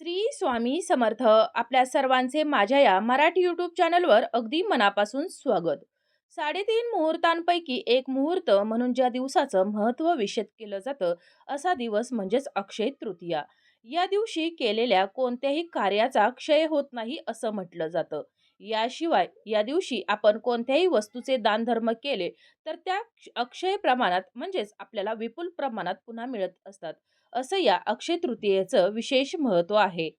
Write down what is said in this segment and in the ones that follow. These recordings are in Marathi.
श्री स्वामी समर्थ आपल्या सर्वांचे माझ्या या मराठी यूट्यूब चॅनलवर अगदी मनापासून स्वागत. साडेतीन मुहूर्तांपैकी एक मुहूर्त म्हणून ज्या दिवसाचं महत्त्व विशेष केलं जातं असा दिवस म्हणजेच अक्षय तृतीया. या दिवशी केलेल्या कोणत्याही कार्याचा क्षय होत नाही असं म्हटलं जातं. याशिवाय या दिवशी आपण कोणत्याही वस्तूचे दानधर्म केले तर त्या अक्षय प्रमाणात म्हणजेच आपल्याला विपुल प्रमाणात पुन्हा मिळत असतात. असं या अक्षय तृतीयेचं विशेष महत्त्व आहे.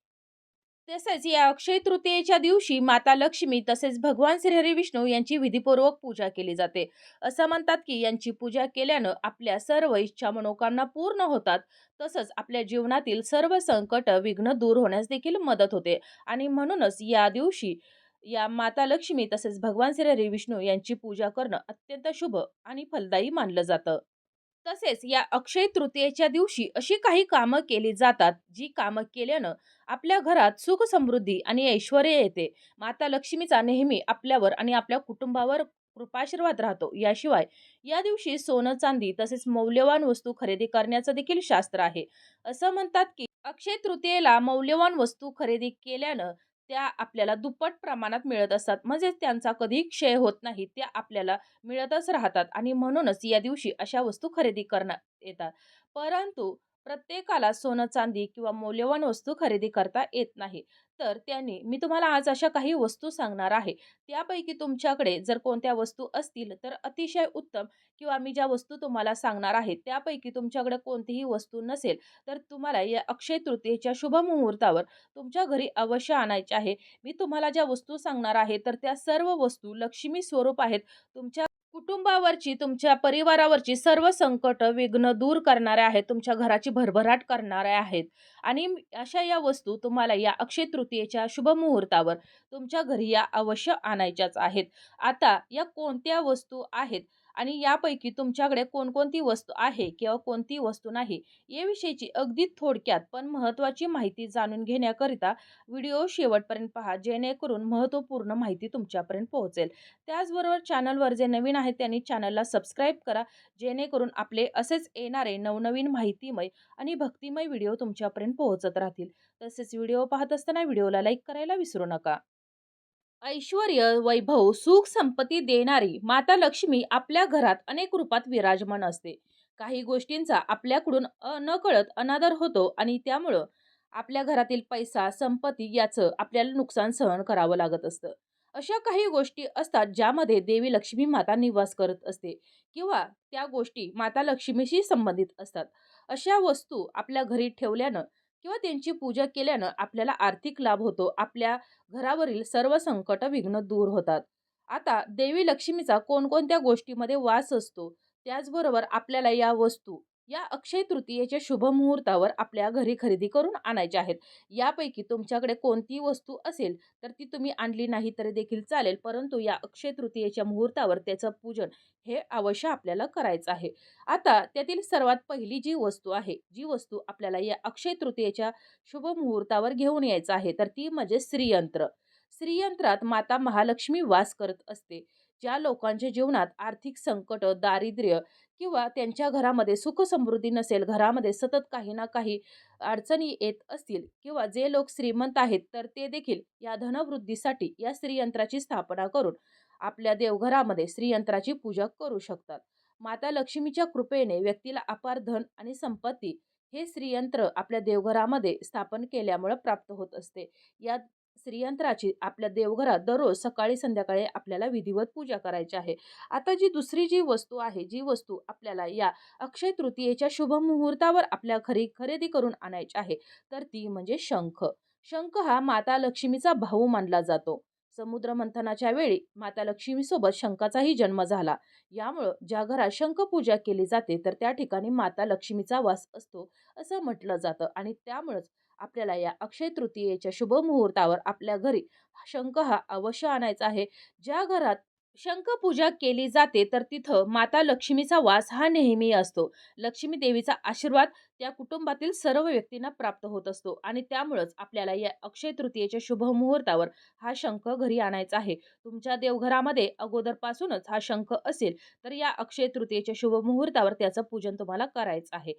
तसेच या अक्षय तृतीयेच्या दिवशी माता लक्ष्मी तसेच भगवान श्रीहरी विष्णू यांची विधीपूर्वक पूजा केली जाते. असं म्हणतात की यांची पूजा केल्यानं आपल्या सर्व इच्छा मनोकामना पूर्ण होतात. तसंच आपल्या जीवनातील सर्व संकट विघ्न दूर होण्यास देखील मदत होते. आणि म्हणूनच या दिवशी या माता लक्ष्मी तसेच भगवान श्री विष्णू यांची पूजा करणं अत्यंत शुभ आणि फलदायी मानलं जातं. तसेच या अक्षय तृतीयेच्या दिवशी अशी काही कामं केली जातात जी कामं केल्यानं आपल्या घरात सुख समृद्धी आणि ऐश्वर येते. माता लक्ष्मीचा नेहमी आपल्यावर आणि आपल्या कुटुंबावर कृपाशीर्वाद राहतो. याशिवाय या दिवशी सोनं चांदी तसेच मौल्यवान वस्तू खरेदी करण्याचं देखील शास्त्र आहे. असं म्हणतात की अक्षय तृतीयेला मौल्यवान वस्तू खरेदी केल्यानं त्या आपल्याला दुप्पट प्रमाणात मिळत असतात. म्हणजेच त्यांचा कधी क्षय होत नाही त्या आपल्याला मिळतच राहतात. आणि म्हणूनच या दिवशी अशा वस्तू खरेदी करण्यात येतात. परंतु प्रत्येकाला सोनं चांदी किंवा मौल्यवान वस्तू खरेदी करता येत नाही. तर त्यांनी मी तुम्हाला आज अशा काही वस्तू सांगणार आहे. त्यापैकी तुमच्याकडे जर कोणत्या वस्तू असतील तर अतिशय उत्तम किंवा मी ज्या वस्तू तुम्हाला सांगणार आहे त्यापैकी तुमच्याकडे कोणतीही वस्तू नसेल तर तुम्हाला या अक्षय तृतीयेच्या शुभ मुहूर्तावर तुमच्या घरी अवश्य आणायचे आहे. मी तुम्हाला ज्या वस्तू सांगणार आहे तर त्या सर्व वस्तू लक्ष्मी स्वरूप आहेत. तुमच्या कुटुंबावरची तुमच्या परिवारावरची सर्व संकट विघ्न दूर करणाऱ्या आहेत तुमच्या घराची भरभराट करणाऱ्या आहेत. आणि अशा या वस्तू तुम्हाला या अक्षय तृतीयेच्या शुभ मुहूर्तावर तुमच्या घरी या अवश्य आणायच्याच आहेत. आता या कोणत्या वस्तू आहेत? आणि यापैकी तुमच्याकडे कोणकोणती वस्तू आहे किंवा कोणती वस्तू नाही याविषयीची अगदी थोडक्यात पण महत्त्वाची माहिती जाणून घेण्याकरिता व्हिडिओ शेवटपर्यंत पहा जेणेकरून महत्त्वपूर्ण माहिती तुमच्यापर्यंत पोहोचेल. त्याचबरोबर चॅनलवर जे नवीन आहेत त्यांनी चॅनलला सबस्क्राईब करा जेणेकरून आपले असेच येणारे नवनवीन माहितीमय आणि भक्तिमय व्हिडिओ तुमच्यापर्यंत पोहोचत राहतील. तसेच व्हिडिओ पाहत असताना व्हिडिओला लाईक करायला विसरू नका. ऐश्वर वैभव सुख संपत्ती देणारी माता लक्ष्मी आपल्या घरात अनेक रूपात विराजमान असते. काही गोष्टींचा आपल्याकडून नकळत अनादर होतो आणि त्यामुळं आपल्या घरातील पैसा संपत्ती याचं आपल्याला नुकसान सहन करावं लागत असतं. अशा काही गोष्टी असतात ज्यामध्ये देवी लक्ष्मी माता निवास करत असते किंवा त्या गोष्टी माता लक्ष्मीशी संबंधित असतात. अशा वस्तू आपल्या घरी ठेवल्यानं किंवा त्यांची पूजा केल्यानं आपल्याला आर्थिक लाभ होतो. आपल्या घरावरील सर्व संकट विघ्न दूर होतात. आता देवी लक्ष्मीचा कोणकोणत्या गोष्टीमध्ये वास असतो? त्याचबरोबर आपल्याला या वस्तू या अक्षय तृतीयेच्या शुभ मुहूर्तावर आपल्या घरी खरेदी करून आणायच्या आहेत. यापैकी तुमच्याकडे कोणती वस्तू असेल तर ती तुम्ही आणली नाही तरी देखील चालेल परंतु या अक्षय तृतीयेच्या मुहूर्तावर त्याचं पूजन हे अवश्य आपल्याला करायचं आहे. आता त्यातील सर्वात पहिली जी वस्तू आहे जी वस्तू आपल्याला या अक्षय तृतीयेच्या शुभ मुहूर्तावर घेऊन यायचं आहे तर ती म्हणजे श्रीयंत्र. श्रीयंत्रात माता महालक्ष्मी वास करत असते ज्या लोकांच्या जीवनात आर्थिक संकट दारिद्र्य किंवा त्यांच्या घरामध्ये सुख समृद्धी नसेल घरामध्ये सतत काही ना काही अडचणी येत असतील किंवा जे लोक श्रीमंत आहेत तर ते देखील या धनवृद्धीसाठी या श्रीयंत्राची स्थापना करून आपल्या देवघरामध्ये श्रीयंत्राची पूजा करू शकतात. माता लक्ष्मीच्या कृपेने व्यक्तीला अपार धन आणि संपत्ती हे श्रीयंत्र आपल्या देवघरामध्ये स्थापन केल्यामुळे प्राप्त होत असते. या स्त्रियंत्राची आपल्या देवघरात दररोज सकाळी संध्याकाळी आपल्याला विधिवत पूजा करायची आहे. आता जी दुसरी जी वस्तू आहे जी वस्तू आपल्याला या अक्षय तृतीयेच्या शुभ मुहूर्तावर आपल्या घरी खरेदी करून आणायची आहे तर ती म्हणजे शंख. शंख हा माता लक्ष्मीचा भाऊ मानला जातो. समुद्र मंथनाच्या वेळी माता लक्ष्मीसोबत शंखाचाही जन्म झाला. यामुळं ज्या घरात शंख पूजा केली जाते तर त्या ठिकाणी माता लक्ष्मीचा वास असतो असं म्हटलं जातं. आणि त्यामुळंच आपल्याला या अक्षय तृतीयेच्या शुभ मुहूर्तावर आपल्या घरी शंख हा अवश्य आणायचा आहे. ज्या घरात शंखपूजा केली जाते तर तिथं माता लक्ष्मीचा वास हा नेहमी असतो. लक्ष्मी देवीचा आशीर्वाद त्या कुटुंबातील सर्व व्यक्तींना प्राप्त होत असतो आणि त्यामुळंच आपल्याला या अक्षय तृतीयेच्या शुभ मुहूर्तावर हा शंख घरी आणायचा आहे. तुमच्या देवघरामध्ये अगोदरपासूनच हा शंख असेल, तर या अक्षय तृतीयेच्या शुभ मुहूर्तावर त्याचं पूजन तुम्हाला करायचं आहे.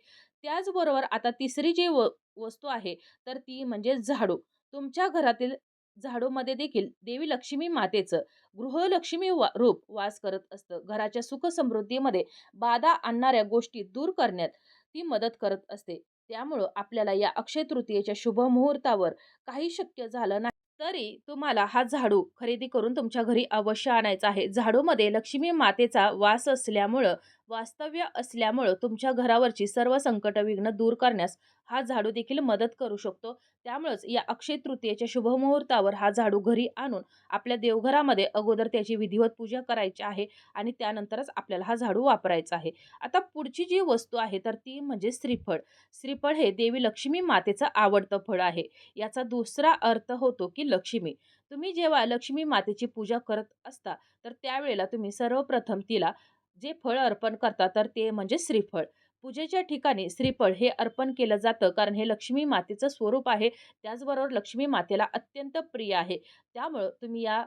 त्याचबरोबर आता तिसरी जी व वस्तू आहे, तर ती म्हणजे झाडू. तुमच्या घरातील झाडूमध्ये देखील देवी लक्ष्मी मातेचं गृहलक्ष्मी वा रूप वास करत असतं. घराच्या सुख-समृद्धीमध्ये बाधा आणणाऱ्या गोष्टी दूर करण्यात ती मदत करत असते. त्यामुळं आपल्याला या अक्षय तृतीयेच्या शुभ मुहूर्तावर काही शक्य झालं नाही, तरी तुम्हाला हा झाडू खरेदी करून तुमच्या घरी अवश्य आणायचा आहे. झाडूमध्ये लक्ष्मी मातेचा वास असल्यामुळं, वास्तव्य असल्यामुळं तुमच्या घरावरची सर्व संकट, विघ्न दूर करण्यास हा झाडू देखील मदत करू शकतो. त्यामुळंच या अक्षय तृतीयेच्या शुभमुहूर्तावर हा झाडू घरी आणून आपल्या देवघरामध्ये अगोदर त्याची विधिवत पूजा करायची आहे आणि त्यानंतरच आपल्याला हा झाडू वापरायचा आहे. आता पुढची जी वस्तू आहे तर ती म्हणजे श्रीफळ. श्रीफळ हे देवी लक्ष्मी मातेचं आवडतं फळ आहे. याचा दुसरा अर्थ होतो की लक्ष्मी. तुम्ही जेव्हा लक्ष्मी मातेची पूजा करत असता, तर त्यावेळेला तुम्ही सर्वप्रथम तिला जे फळ अर्पण करतात तर ते म्हणजे श्रीफळ. पूजेच्या ठिकाणी श्रीफळ हे अर्पण केलं जातं कारण हे लक्ष्मी मातेचं स्वरूप आहे. त्याचबरोबर लक्ष्मी मातेला अत्यंत प्रिय आहे. त्यामुळं तुम्ही या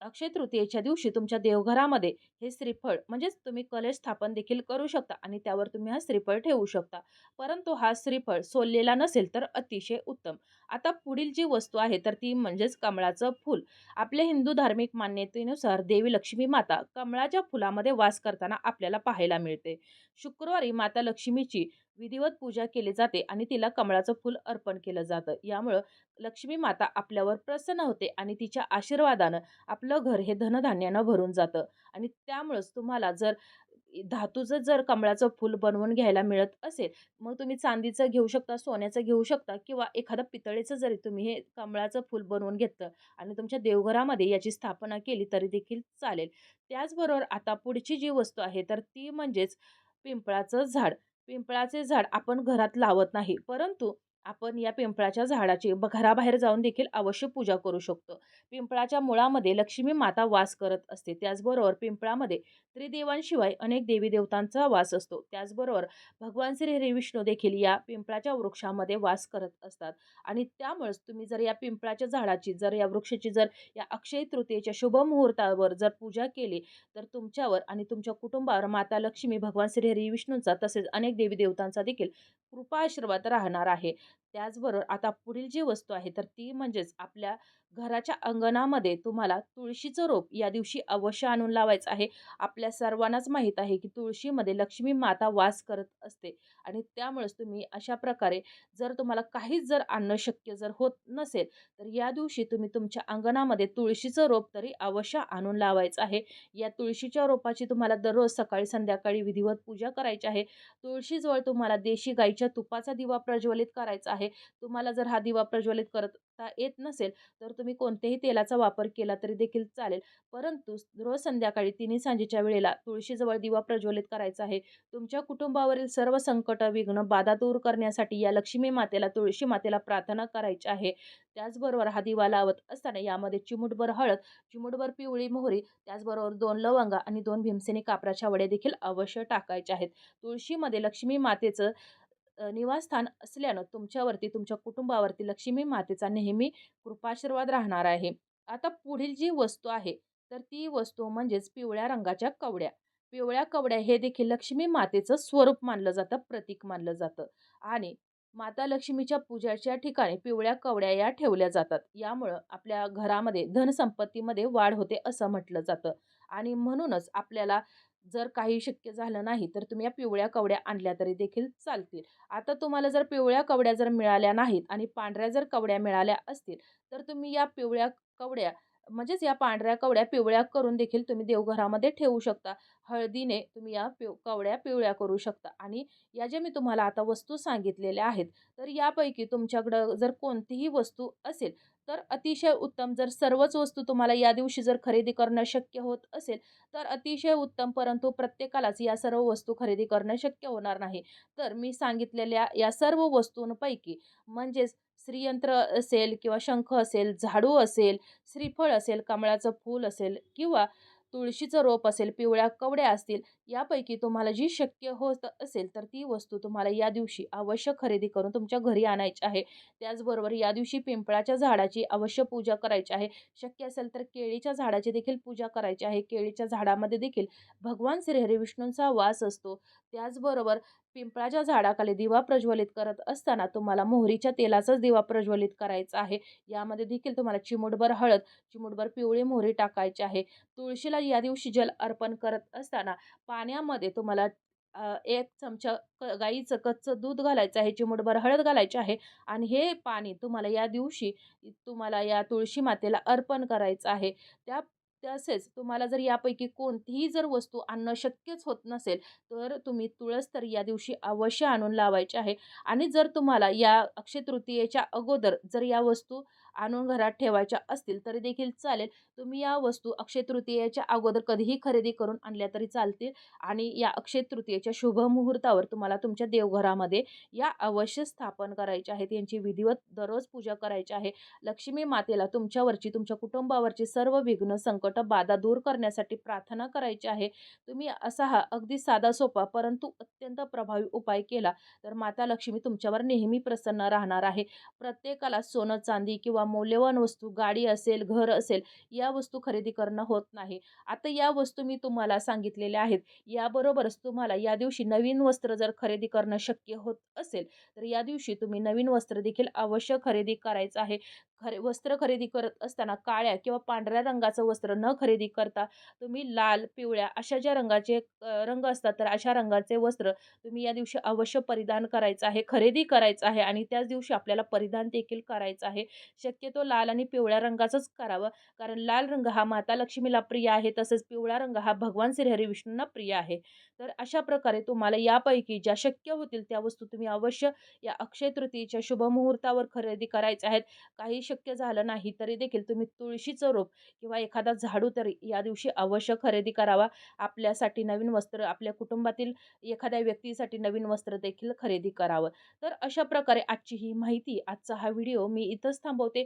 अक्षय तृतीयेच्या दिवशी तुमच्या देवघरामध्ये हे श्रीफळ म्हणजेच तुम्ही कलश स्थापन देखील करू शकता आणि त्यावर तुम्ही हा श्रीफळ ठेवू शकता. परंतु हा श्रीफळ सोललेला नसेल तर अतिशय उत्तम. आता पुढील जी वस्तू आहे तर ती म्हणजेच कमळाचं फूल. आपल्या हिंदू धार्मिक मान्यतेनुसार देवी लक्ष्मी माता कमळाच्या फुलामध्ये वास करताना आपल्याला पाहायला मिळते. शुक्रवारी माता लक्ष्मीची विधिवत पूजा केली जाते आणि तिला कमळाचं फूल अर्पण केलं जातं. यामुळं लक्ष्मी माता आपल्यावर प्रसन्न होते आणि तिच्या आशीर्वादानं आपलं घर हे धनधान्यानं भरून जातं आणि त्यामुळंच तुम्हाला जर धातूचं जर कमळाचं फूल बनवून घ्यायला मिळत असेल, मग तुम्ही चांदीचं घेऊ शकता, सोन्याचं घेऊ शकता किंवा एखादं पितळेचं जरी तुम्ही हे कमळाचं फूल बनवून घेतलं आणि तुमच्या देवघरामध्ये याची स्थापना केली तरी देखील चालेल. त्याचबरोबर आता पुढची जी वस्तू आहे तर ती म्हणजेच पिंपळाचं झाड. पिंपळाचे झाड आपण घरात लावत नाही, परंतु आपण या पिंपळाच्या झाडाची घराबाहेर जाऊन देखील अवश्य पूजा करू शकतो. पिंपळाच्या मुळामध्ये लक्ष्मी माता वास करत असते. त्याचबरोबर पिंपळामध्ये त्रिदेवांशिवाय अनेक देवी-देवतांचा वास असतो. त्याचबरोबर भगवान श्री हरी विष्णू देखील या पिंपळाच्या वृक्षामध्ये वास करत असतात आणि त्यामुळेच तुम्ही जर या पिंपळाच्या झाडाची, जर या वृक्षाची जर या अक्षय तृतीयेच्या शुभ मुहूर्तावर जर पूजा केली, तर तुमच्यावर आणि तुमच्या कुटुंबावर माता लक्ष्मी, भगवान श्री हरी विष्णूंचा तसेच अनेक देवी-देवतांचा देखील कृपा आशीर्वाद राहणार आहे. त्याचबरोबर आता पुढील जी वस्तू आहे तर ती म्हणजेच आपल्या घराच्या अंगणामध्ये तुम्हाला तुळशीचं रोप या दिवशी अवश्य आणून लावायचं आहे. आपल्या सर्वांनाच माहीत आहे की तुळशीमध्ये लक्ष्मी माता वास करत असते आणि त्यामुळेच तुम्ही अशा प्रकारे जर तुम्हाला काहीच जर आणणं शक्य जर होत नसेल, तर या दिवशी तुम्ही तुमच्या अंगणामध्ये तुळशीचं रोप तरी अवश्य आणून लावायचं आहे. या तुळशीच्या रोपाची तुम्हाला दररोज सकाळी संध्याकाळी विधिवत पूजा करायची आहे. तुळशीजवळ तुम्हाला देशी गाईच्या तुपाचा दिवा प्रज्वलित करायचा आहे. तुम्हाला जर हा दिवा प्रज्वलित करता येत नसेल, तर तुम्ही कोणत्याही तेलाचा वापर केला तरी देखील चालेल. परंतु रोज संध्याकाळी तिन्ही सांजेच्या वेळेला तुळशीजवळ दिवा प्रज्वलित करायचा आहे. तुमच्या कुटुंबावरील सर्व संकट, विघ्न, बाधा दूर करण्यासाठी या लक्ष्मी मातेला, तुळशी मातेला प्रार्थना करायची आहे. त्याचबरोबर हा दिवा लावत असताना यामध्ये चिमूटभर हळद, चिमूटभर पिवळी मोहरी, त्याचबरोबर दोन लवंगा आणि दोन भीमसेनी कापराच्या वड्या देखील अवश्य टाकायच्या आहेत. तुळशीमध्ये लक्ष्मी मातेचं निवासस्थान असल्यानं तुमच्यावरती, तुमच्या कुटुंबावरती लक्ष्मी मातेचा नेहमी कृपाशीर्वाद राहणार आहे. आता पुढील जी वस्तू आहे, तर ती वस्तू म्हणजेच पिवळ्या रंगाच्या कवड्या. पिवळ्या कवड्या हे देखील लक्ष्मी मातेचं स्वरूप मानलं जातं, प्रतीक मानलं जातं आणि माता लक्ष्मीच्या पूजेच्या ठिकाणी पिवळ्या कवड्या या ठेवल्या जातात. यामुळं आपल्या घरामध्ये धनसंपत्तीमध्ये वाढ होते असं म्हटलं जातं आणि म्हणूनच आपल्याला जर काही शक्य झालं नाही, तर तुम्ही या पिवळ्या कवड्या आणल्या तरी देखील चालतील. आता तुम्हाला जर पिवळ्या कवड्या जर मिळाल्या नाहीत आणि पांढऱ्या जर कवड्या मिळाल्या असतील, तर तुम्ही या पिवळ्या कवड्या म्हणजेच या पांढऱ्या कवड्या पिवळ्या करून देखील तुम्ही देवघरामध्ये ठेवू शकता. हळदीने तुम्ही या पिव कवड्या पिवळ्या करू शकता आणि या ज्या मी तुम्हाला आता वस्तू सांगितलेल्या आहेत, तर यापैकी तुमच्याकडं जर कोणतीही वस्तू असेल, तर अतिशय उत्तम. जर सर्वच वस्तू तुम्हाला या दिवशी जर खरेदी करणं शक्य होत असेल, तर अतिशय उत्तम. परंतु प्रत्येकालाच या सर्व वस्तू खरेदी करणं शक्य होणार नाही. तर मी सांगितलेल्या या सर्व वस्तूंपैकी म्हणजेच श्रीयंत्र असेल किंवा शंख असेल, झाडू असेल, श्रीफळ असेल, कमळाचं फूल असेल किंवा तुळशीचं रोप असेल, पिवळ्या कवड्या असतील, यापैकी तुम्हाला जी शक्य होत असेल, तर ती वस्तू तुम्हाला या दिवशी अवश्य खरेदी करून तुमच्या घरी आणायची आहे. त्याचबरोबर या दिवशी पिंपळाच्या झाडाची अवश्य पूजा करायची आहे. शक्य असेल तर केळीच्या झाडाची देखील पूजा करायची आहे. केळीच्या झाडामध्ये देखील भगवान श्रीहरी विष्णूंचा वास असतो. त्याचबरोबर पिंपळाच्या झाडाखाली दिवा प्रज्वलित करत असताना तुम्हाला मोहरीच्या तेलाचाच दिवा प्रज्वलित करायचा आहे. यामध्ये देखील तुम्हाला चिमूटभर हळद, चिमूटभर पिवळी मोहरी टाकायची आहे. तुळशीला या दिवशी जल अर्पण करत असताना पाण्यामध्ये तुम्हाला एक चमचा क गाईचं कच्चं दूध घालायचं आहे, चिमूटभर हळद घालायची आहे आणि हे पाणी तुम्हाला या दिवशी तुम्हाला या तुळशी मातेला अर्पण करायचं आहे. त्या तसेच तुम्हाला जर यापैकी कोणतीही जर वस्तू आणणं शक्यच होत नसेल, तर तुम्ही तुळस तर या दिवशी अवश्य आणून लावायची आहे. आणि जर तुम्हाला या अक्षय तृतीयेच्या अगोदर जर या वस्तू आणून घरात ठेवायच्या असतील तरी देखील चालेल. तुम्ही या वस्तू अक्षय तृतीयेच्या अगोदर कधीही खरेदी करून आणल्या तरी चालतील आणि या अक्षय तृतीयेच्या शुभ मुहूर्तावर तुम्हाला तुमच्या देवघरामध्ये या अवश्य स्थापन करायच्या आहेत. यांची विधिवत दररोज पूजा करायची आहे. लक्ष्मी मातेला तुमच्यावरची, तुमच्या कुटुंबावरची सर्व विघ्न, संकट, बाधा दूर करण्यासाठी प्रार्थना करायची आहे. तुम्ही असा हा अगदी साधा सोपा परंतु अत्यंत प्रभावी उपाय केला तर माता लक्ष्मी तुमच्यावर नेहमी प्रसन्न राहणार आहे. प्रत्येकाला सोनं, चांदी किंवा मौल्यवान वस्तू, गाडी असेल, घर असेल, या वस्तू खरेदी करणं होत नाही. आता या वस्तू मी तुम्हाला सांगितलेल्या आहेत. याबरोबरच तुम्हाला या दिवशी नवीन वस्त्र जर खरेदी करणं शक्य होत असेल, तर या दिवशी तुम्ही नवीन वस्त्र देखील अवश्य खरेदी करायचं आहे. खरे वस्त्र खरेदी करत असताना काळ्या किंवा पांढऱ्या रंगाचं वस्त्र न खरेदी करता तुम्ही लाल, पिवळ्या अशा ज्या रंगाचे रंग असतात, तर अशा रंगाचे वस्त्र तुम्ही या दिवशी अवश्य परिधान करायचं आहे, खरेदी करायचं आहे आणि त्याच दिवशी आपल्याला परिधान देखील करायचं आहे. शक्य शक्यतो लाल आणि पिवळ्या रंगाचाच करावं, कारण लाल रंग हा माता लक्ष्मीला प्रिय आहे, तसंच पिवळा रंग हा भगवान श्रीहरी विष्णूंना प्रिय आहे. तर अशा प्रकारे तुम्हाला यापैकी ज्या शक्य होतील त्या वस्तू तुम्ही अवश्य या अक्षय तृतीयेच्या शुभ मुहूर्तावर खरेदी करायच्या आहेत. काही शक्य झालं नाही तरी देखील तुम्ही तुळशीचं रोप किंवा एखादा झाडू तरी या दिवशी अवश्य खरेदी करावा. आपल्यासाठी नवीन वस्त्र, आपल्या कुटुंबातील एखाद्या व्यक्तीसाठी नवीन वस्त्र देखील खरेदी करावं. तर अशा प्रकारे आजची ही माहिती, आजचा हा व्हिडिओ मी इथंच थांबवते.